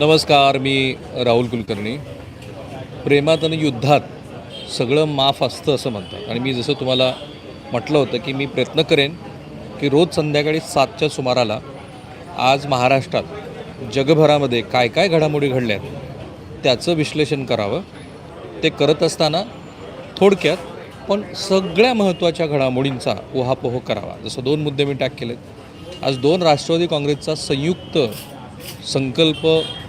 नमस्कार मी राहुल कुलकर्णी. प्रेमात आणि युद्धात सगळं माफ असतं असं म्हणतात. आणि मी जसं तुम्हाला म्हटलं होतं की मी प्रयत्न करेन की रोज संध्याकाळी सातच्या सुमाराला आज महाराष्ट्रात जगभरामध्ये काय काय घडामोडी घडल्यात त्याचं विश्लेषण करावं. ते करत असताना थोडक्यात पण सगळ्या महत्त्वाच्या घडामोडींचा उहापोह करावा. जसं दोन मुद्दे मी टॅक केलेत. आज दोन राष्ट्रवादी काँग्रेसचा संयुक्त संकल्प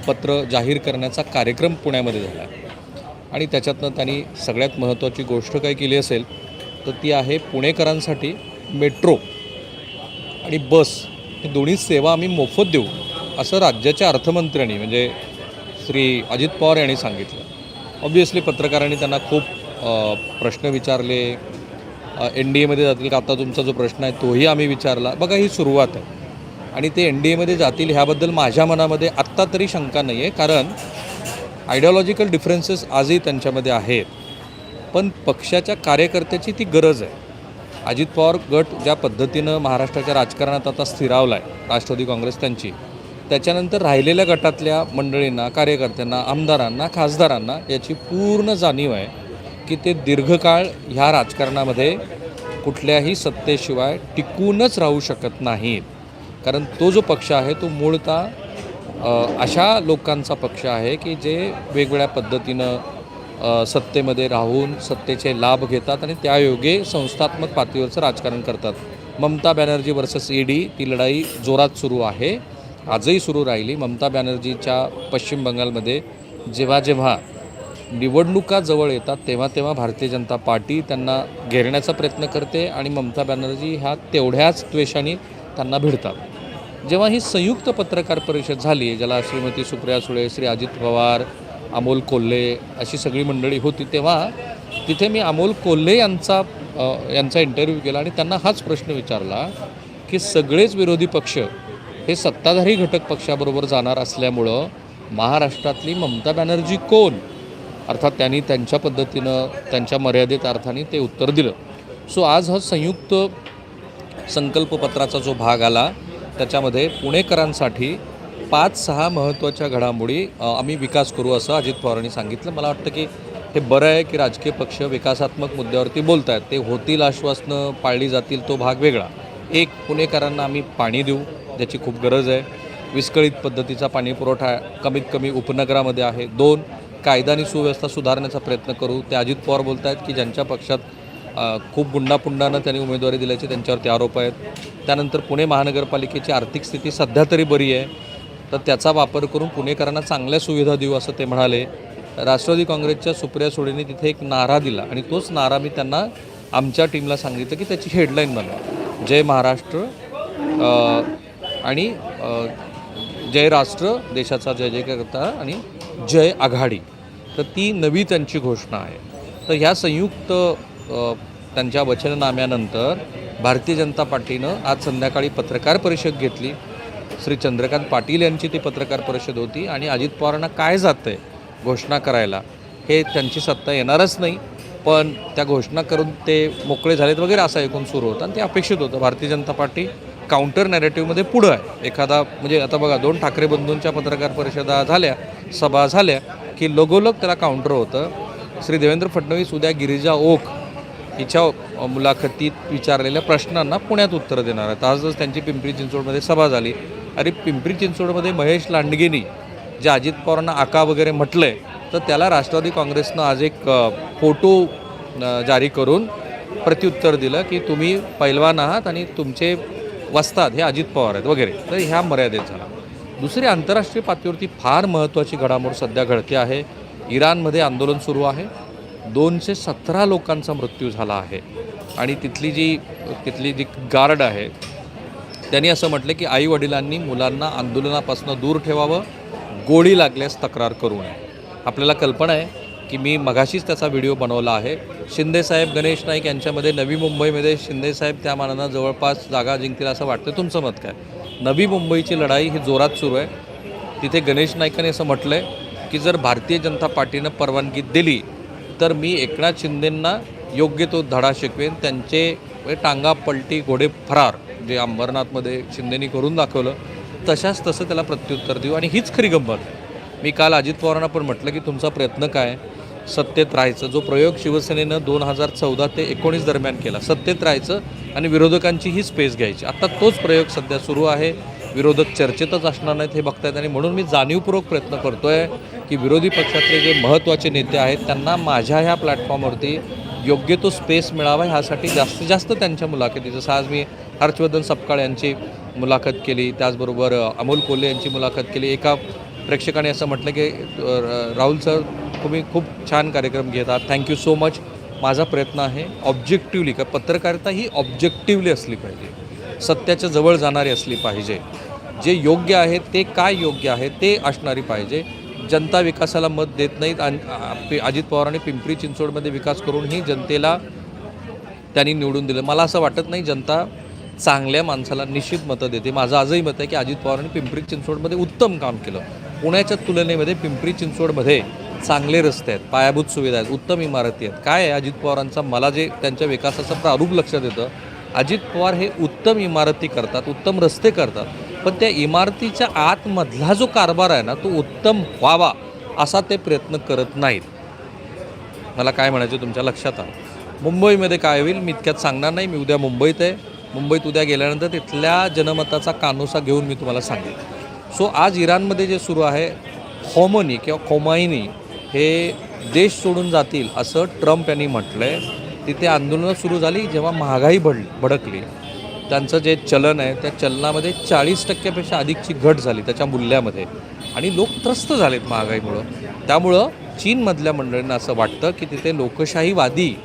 पत्र जाहीर करण्याचा कार्यक्रम पुण्यामध्ये झाला आणि त्याच्यातनं त्यांनी सगळ्यात महत्त्वाची गोष्ट काय केली असेल तर ती आहे पुणेकरांसाठी मेट्रो आणि बस ही दोन्ही सेवा आम्ही मोफत देऊ असं राज्याच्या अर्थमंत्र्यांनी म्हणजे श्री अजित पवार यांनी सांगितलं. ऑब्वियसली पत्रकारांनी त्यांना खूप प्रश्न विचारले. एन डी एमध्ये जातील का? आता तुमचा जो प्रश्न आहे तोही आम्ही विचारला. बघा ही सुरुवात आहे. आणि ते एन डी एमध्ये जातील ह्याबद्दल माझ्या मनामध्ये आत्ता तरी शंका नाही आहे कारण आयडिओलॉजिकल डिफरन्सेस आजही त्यांच्यामध्ये आहेत. पण पक्षाच्या कार्यकर्त्याची ती गरज आहे. अजित पवार गट ज्या पद्धतीनं महाराष्ट्राच्या राजकारणात आता स्थिरावला आहे राष्ट्रवादी काँग्रेस त्यांची त्याच्यानंतर राहिलेल्या गटातल्या मंडळींना कार्यकर्त्यांना आमदारांना खासदारांना याची पूर्ण जाणीव आहे की ते दीर्घकाळ ह्या राजकारणामध्ये कुठल्याही सत्तेशिवाय टिकूनच राहू शकत नाहीत. कारण तो जो पक्ष आहे तो मूळतः अशा लोकांचा पक्ष आहे की जे वेगवेगळ्या पद्धतीनं सत्तेमध्ये राहून सत्तेचे लाभ घेतात आणि त्यायोगे संस्थात्मक पातळीवरचं राजकारण करतात. ममता बॅनर्जी वर्सेस ईडी ती लढाई जोरात सुरू आहे. आजही सुरू राहिली. ममता बॅनर्जीच्या पश्चिम बंगालमध्ये जेव्हा जेव्हा निवडणुका जवळ येतात तेव्हा तेव्हा भारतीय जनता पार्टी त्यांना घेरण्याचा प्रयत्न करते आणि ममता बॅनर्जी ह्या तेवढ्याच द्वेषाने त्यांना भिडतात. जेव्हा ही संयुक्त पत्रकार परिषद झाली ज्याला श्रीमती सुप्रिया सुळे श्री अजित पवार अमोल कोल्हे अशी सगळी मंडळी होती तेव्हा तिथे मी अमोल कोल्हे यांचा यांचा इंटरव्ह्यू केला आणि त्यांना हाच प्रश्न विचारला की सगळेच विरोधी पक्ष हे सत्ताधारी घटक पक्षाबरोबर जाणार असल्यामुळं महाराष्ट्रातली ममता बॅनर्जी कोण? अर्थात त्यांनी त्यांच्या पद्धतीनं त्यांच्या मर्यादित अर्थाने ते उत्तर दिलं. सो आज हा संयुक्त संकल्पपत्राचा जो भाग आला त्याच्यामध्ये पुणेकरांसाठी पाच सहा महत्त्वाच्या घडामोडी आम्ही विकास करू असं अजित पवारांनी सांगितलं. मला वाटतं की हे बरं आहे की राजकीय पक्ष विकासात्मक मुद्द्यावरती बोलत आहेत ते होतील आश्वासनं पाळली जातील तो भाग वेगळा. एक पुणेकरांना आम्ही पाणी देऊ ज्याची खूप गरज आहे. विस्कळीत पद्धतीचा पाणी पुरवठा कमीत कमी उपनगरामध्ये आहे. दोन कायदा आणि सुव्यवस्था सुधारण्याचा प्रयत्न करू. ते अजित पवार बोलत आहेत की ज्यांच्या पक्षात खूप गुंडापुंडानं त्यांनी उमेदवारी दिल्याचे त्यांच्यावरती आरोप आहेत. त्यानंतर पुणे महानगरपालिकेची आर्थिक स्थिती सध्या तरी बरी आहे. तर त्याचा वापर करून पुणेकरांना चांगल्या सुविधा देऊ असं ते म्हणाले. राष्ट्रवादी काँग्रेसच्या सुप्रिया सुळेंनी तिथे एक नारा दिला आणि तोच नारा मी त्यांना आमच्या टीमला सांगितलं की त्याची हेडलाईन बनवा जय महाराष्ट्र आणि जय राष्ट्र देशाचा जय जय करता आणि जय आघाडी. तर ती नवी त्यांची घोषणा आहे. तर ह्या संयुक्त त्यांच्या वचननाम्यानंतर भारतीय जनता पार्टीनं आज संध्याकाळी पत्रकार परिषद घेतली. श्री चंद्रकांत पाटील यांची ती पत्रकार परिषद होती आणि अजित पवारांना काय जातं आहे घोषणा करायला हे त्यांची सत्ता येणारच नाही. पण त्या घोषणा करून ते मोकळे झालेत वगैरे असं ऐकून सुरू होतं आणि ते अपेक्षित होतं. भारतीय जनता पार्टी काउंटर नॅरेटिव्हमध्ये पुढं आहे. एखादा म्हणजे आता बघा दोन ठाकरे बंधूंच्या पत्रकार परिषदा झाल्या सभा झाल्या की लगोलग त्याला काउंटर होतं. श्री देवेंद्र फडणवीस उद्या गिरिजा ओक हिच्या मुलाखतीत विचारलेल्या प्रश्नांना पुण्यात उत्तरं देणार आहेत. आजच त्यांची पिंपरी चिंचवडमध्ये सभा झाली. अरे पिंपरी चिंचवडमध्ये महेश लांडगेनी जे अजित पवारांना आका वगैरे म्हटलं आहे तर त्याला राष्ट्रवादी काँग्रेसनं आज एक फोटो जारी करून प्रत्युत्तर दिलं की तुम्ही पैलवान आहात आणि तुमचे वस्ताद हे अजित पवार आहेत वगैरे. तर ह्या मर्यादेत झाला. दुसरी आंतरराष्ट्रीय पातळीवरती फार महत्त्वाची घडामोड सध्या घडते आहे. इराणमध्ये आंदोलन सुरू आहे. दोनशे सतरा लोकांचा मृत्यू झाला आहे. आणि तिथली जी तिथली जी गार्ड आहे त्यांनी असं म्हटलं की आई वडिलांनी मुलांना आंदोलनापासून दूर ठेवावं गोळी लागल्यास तक्रार करू नये. आपल्याला कल्पना आहे की मी मघाशीच त्याचा व्हिडिओ बनवला आहे. शिंदेसाहेब गणेश नाईक यांच्यामध्ये नवी मुंबईमध्ये शिंदेसाहेब त्या मानानं जवळपास जागा जिंकतील असं वाटतं. तुमचं मत काय? नवी मुंबईची लढाई ही जोरात सुरू आहे. तिथे गणेश नाईकांनी असं म्हटलं आहे की जर भारतीय जनता पार्टीनं परवानगी दिली तर मी एकनाथ शिंदेंना योग्य तो धडा शिकवेन. त्यांचे म्हणजे टांगा पलटी घोडे फरार जे अंबरनाथमध्ये शिंदेनी करून दाखवलं तशाच तसं त्याला प्रत्युत्तर देऊ. आणि हीच खरी गंमत. मी काल अजित पवारांना पण म्हटलं की तुमचा प्रयत्न काय? सत्तेत राहायचं. जो प्रयोग शिवसेनेनं दोन हजार चौदा ते एकोणीस दरम्यान केला सत्तेत राहायचं आणि विरोधकांची ही स्पेस घ्यायची. आता तोच प्रयोग सध्या सुरू आहे. विरोधक चर्चेतच असणार नाहीत हे बघतायत. आणि म्हणून मी जाणीवपूर्वक प्रयत्न करतोय की विरोधी पक्षातले जे महत्त्वाचे नेते आहेत त्यांना माझ्या ह्या प्लॅटफॉर्मवरती योग्य तो स्पेस मिळावा ह्यासाठी जास्तीत जास्त त्यांच्या मुलाखती जसं आज मी हर्षवर्धन सपकाळ यांची मुलाखत केली त्याचबरोबर अमोल कोल्हे यांची मुलाखत केली. एका प्रेक्षकाने असं म्हटलं की राहुल सर तुम्ही खूप छान कार्यक्रम घेत आहात. Thank you so much. माझा प्रयत्न आहे ऑब्जेक्टिव्हली का पत्रकारिता ही ऑब्जेक्टिव्हली असली पाहिजे. सत्याच्या जवळ जाणारी असली पाहिजे. जे योग्य आहे ते काय योग्य आहे ते असणारी पाहिजे. जनता विकासाला मत देत नाहीत आणि अजित पवारांनी पिंपरी चिंचवडमध्ये विकास करूनही जनतेला त्यांनी निवडून दिलं. मला असं वाटत नाही जनता चांगल्या माणसाला निश्चित मतं देते. माझं आजही मत आहे की अजित पवारांनी पिंपरी चिंचवडमध्ये उत्तम काम केलं. पुण्याच्या तुलनेमध्ये पिंपरी चिंचवडमध्ये चांगले रस्ते आहेत पायाभूत सुविधा आहेत उत्तम इमारती आहेत. काय आहे अजित पवारांचा? मला जे त्यांच्या विकासाचं प्रारूप लक्षात येतं अजित पवार हे उत्तम इमारती करतात उत्तम रस्ते करतात. पण त्या इमारतीच्या आतमधला जो कारभार आहे ना तो उत्तम व्हावा असा ते प्रयत्न करत नाहीत. मला काय म्हणायचं तुमच्या लक्षात आलं? मुंबईमध्ये काय होईल मी इतक्यात सांगणार नाही मी उद्या मुंबईत आहे. मुंबईत उद्या गेल्यानंतर तिथल्या जनमताचा कानोसा घेऊन मी तुम्हाला सांगेन. सो आज इराणमध्ये जे सुरू आहे खोमनी किंवा खोमाईनी हे देश सोडून जातील असं ट्रम्प यांनी म्हटलं आहे तिथे आंदोलनं सुरू झाली जेव्हा महागाई भड भडकली. त्यांचं जे चलन आहे त्या चलनामध्ये चाळीस टक्क्यापेक्षा अधिकची घट झाली त्याच्या मूल्यामध्ये. आणि लोक त्रस्त झालेत महागाईमुळं. त्यामुळं चीनमधल्या मंडळींना असं वाटतं की तिथे लोकशाहीवादी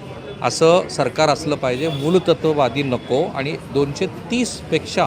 असं सरकार असलं पाहिजे मूलतत्ववादी नको आणि दोनशे तीसपेक्षा